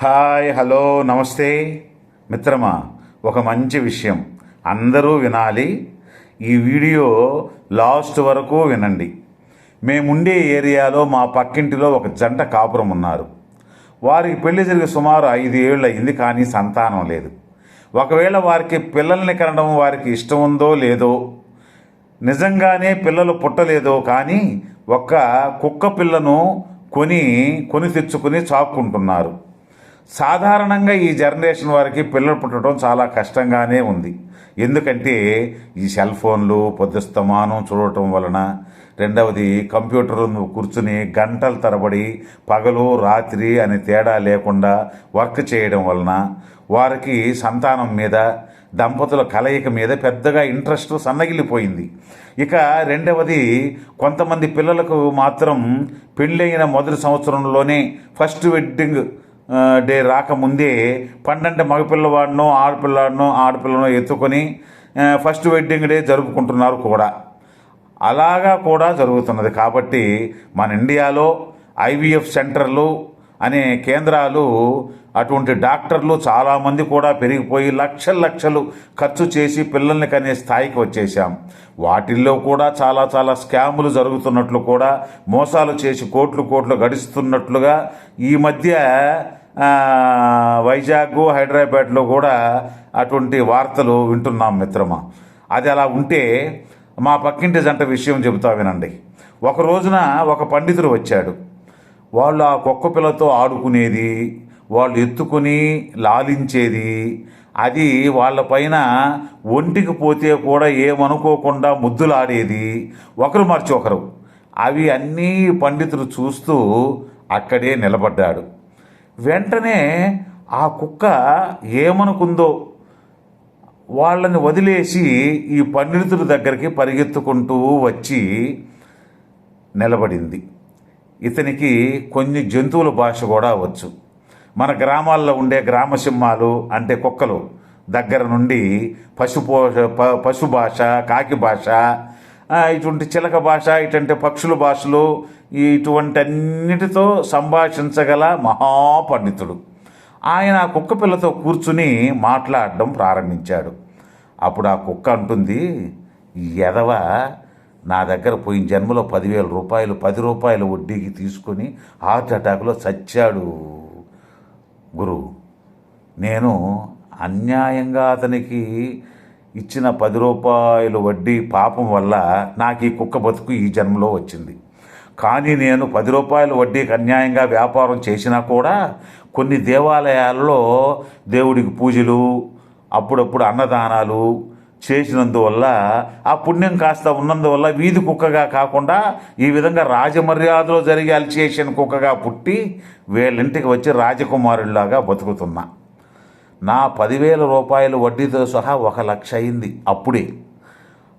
Hi hello నమస్తే. మిత్రమా ఒక మంచి విషయం. అందరూ వినాలి. ఈ వీడియో లాస్ట్ వరకు వినండి. మేముండే ఏరియాలో మా పక్కింటిలో ఒక జంట కాపురం ఉన్నారు. వారికి పెళ్ళి జరిగి సుమారు ఐదు ఏళ్ళు అయింది కానీ సంతానం లేదు. ఒకవేళ వారికి పిల్లల్ని కనడం వారికి ఇష్టం ఉందో లేదో నిజంగానే పిల్లలు పుట్టలేదో కానీ ఒక్క కుక్క పిల్లను కొని కొని తెచ్చుకుని చాక్కుంటున్నారు సాధారణంగా ఈ జనరేషన్ వారికి పిల్లలు పుట్టడం చాలా కష్టంగానే ఉంది. ఎందుకంటే ఈ సెల్ ఫోన్లు పొద్దుస్తమానం చూడటం వలన రెండవది కంప్యూటర్ కూర్చుని గంటల తరబడి పగలు రాత్రి అనే తేడా లేకుండా వర్క్ చేయడం వలన వారికి సంతానం మీద దంపతుల కలయిక మీద పెద్దగా ఇంట్రెస్ట్ సన్నగిలిపోయింది ఇక రెండవది కొంతమంది పిల్లలకు మాత్రం పెళ్ళైన మొదటి సంవత్సరంలోనే ఫస్ట్ వెడ్డింగ్ డే రాకముందే పన్నెండు మగపిల్లవాడినో ఆడపిల్లాడినో ఆడపిల్లను ఎత్తుకొని ఫస్ట్ వెడ్డింగ్ డే జరుపుకుంటున్నారు కూడా. అలాగా కూడా జరుగుతున్నది. కాబట్టి మన ఇండియాలో ఐవీఎఫ్ సెంటర్లు అనే కేంద్రాలు అటువంటి డాక్టర్లు చాలామంది కూడా పెరిగిపోయి లక్షలు లక్షలు ఖర్చు చేసి పిల్లల్ని కనే స్థాయికి వచ్చేసాం వాటిల్లో కూడా చాలా చాలా స్కాములు జరుగుతున్నట్లు కూడా మోసాలు చేసి కోట్లు కోట్లు గడిస్తున్నట్లుగా ఈ మధ్య వైజాగ్ హైదరాబాద్లో కూడా అటువంటి వార్తలు వింటున్నాం మిత్రమా. అది అలా ఉంటే మా పక్కింటి జంట విషయం చెబుతా వినండి. ఒక రోజున ఒక పండితుడు వచ్చాడు. వాళ్ళు ఆ కుక్క పిల్లతో ఆడుకునేది వాళ్ళు ఎత్తుకుని లాలించేది. అది వాళ్ళపైన ఒంటికి పోతే కూడా ఏమనుకోకుండా ముద్దులాడేది. ఒకరు మర్చి ఒకరు. అవి అన్నీ పండితుడు చూస్తూ అక్కడే నిలబడ్డాడు. వెంటనే ఆ కుక్క ఏమనుకుందో వాళ్ళని వదిలేసి ఈ పండితుడి దగ్గరికి పరిగెత్తుకుంటూ వచ్చి నిలబడింది. ఇతనికి కొన్ని జంతువుల భాష కూడా వచ్చు. మన గ్రామాల్లో ఉండే గ్రామ సింహాలు అంటే కుక్కలు దగ్గర నుండి పశుపో ప- పశు భాష కాకి భాష ఇటువంటి చిలక భాష ఇటువంటి పక్షుల భాషలు ఇటువంటి అన్నిటితో సంభాషించగల మహాపండితుడు. ఆయన ఆ కుక్క పిల్లతో కూర్చుని మాట్లాడడం ప్రారంభించాడు. అప్పుడు ఆ కుక్క అంటుంది "ఈ ఎదవ నా దగ్గర పోయిన జన్మలో పదివేల రూపాయలు పది రూపాయల వడ్డీకి తీసుకొని హార్ట్ అటాక్లో చచ్చాడు. గురువు. నేను అన్యాయంగా అతనికి ఇచ్చిన పది రూపాయలు వడ్డీ పాపం వల్ల నాకు ఈ కుక్క బతుకు ఈ జన్మలో వచ్చింది. కానీ నేను పది రూపాయల వడ్డీకి అన్యాయంగా వ్యాపారం చేసినా కూడా కొన్ని దేవాలయాల్లో దేవుడికి పూజలు అప్పుడప్పుడు అన్నదానాలు చేసినందువల్ల ఆ పుణ్యం కాస్త ఉన్నందువల్ల వీధి కుక్కగా కాకుండా ఈ విధంగా రాజమర్యాదలో జరిగే అల్చేషన్ కుక్కగా పుట్టి వీళ్ళింటికి వచ్చి రాజకుమారుల్లాగా బతుకుతున్నా. నా పదివేల రూపాయలు వడ్డీతో సహా ఒక లక్ష అయింది అప్పుడే.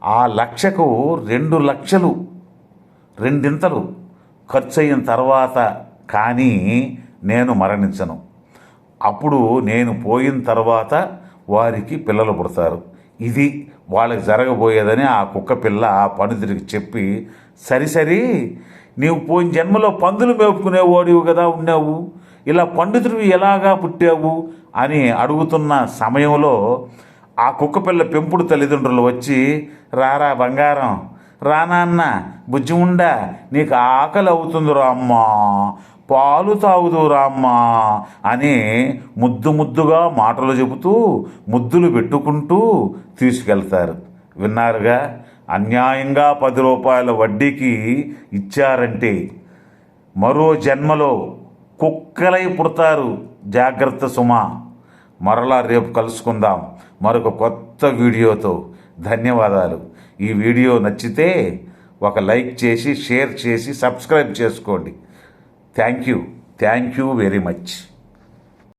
ఆ లక్షకు రెండు లక్షలు రెండింతలు ఖర్చు అయిన తర్వాత కానీ నేను మరణించను. అప్పుడు నేను పోయిన తర్వాత వారికి పిల్లలు పుడతారు. ఇది వాళ్ళకి జరగబోయేదని ఆ కుక్క పిల్ల ఆ పండితుడికి చెప్పి సరి సరి నీవు పోయిన జన్మలో పందులు మేపుకునేవాడివి కదా ఉన్నావు. ఇలా పండితుడివి ఎలాగా పుట్టావు? అని అడుగుతున్న సమయంలో ఆ కుక్కపిల్ల పెంపుడు తల్లిదండ్రులు వచ్చి రారా బంగారం రానాన్న బుజ్జి ఉండా నీకు ఆకలి అవుతుందిరా అమ్మా పాలు తాగుదురా అమ్మా అని ముద్దు ముద్దుగా మాటలు చెబుతూ ముద్దులు పెట్టుకుంటూ తీసుకెళ్తారు. విన్నారుగా? అన్యాయంగా పది రూపాయల వడ్డీకి ఇచ్చారంటే మరో జన్మలో కుక్కలై పుడతారు. జాగ్రత్త సుమా. మరలా రేపు కలుసుకుందాం. మరొక కొత్త వీడియోతో. ధన్యవాదాలు. ఈ వీడియో నచ్చితే ఒక లైక్ చేసి షేర్ చేసి సబ్స్క్రైబ్ చేసుకోండి. Thank you. Thank you very much.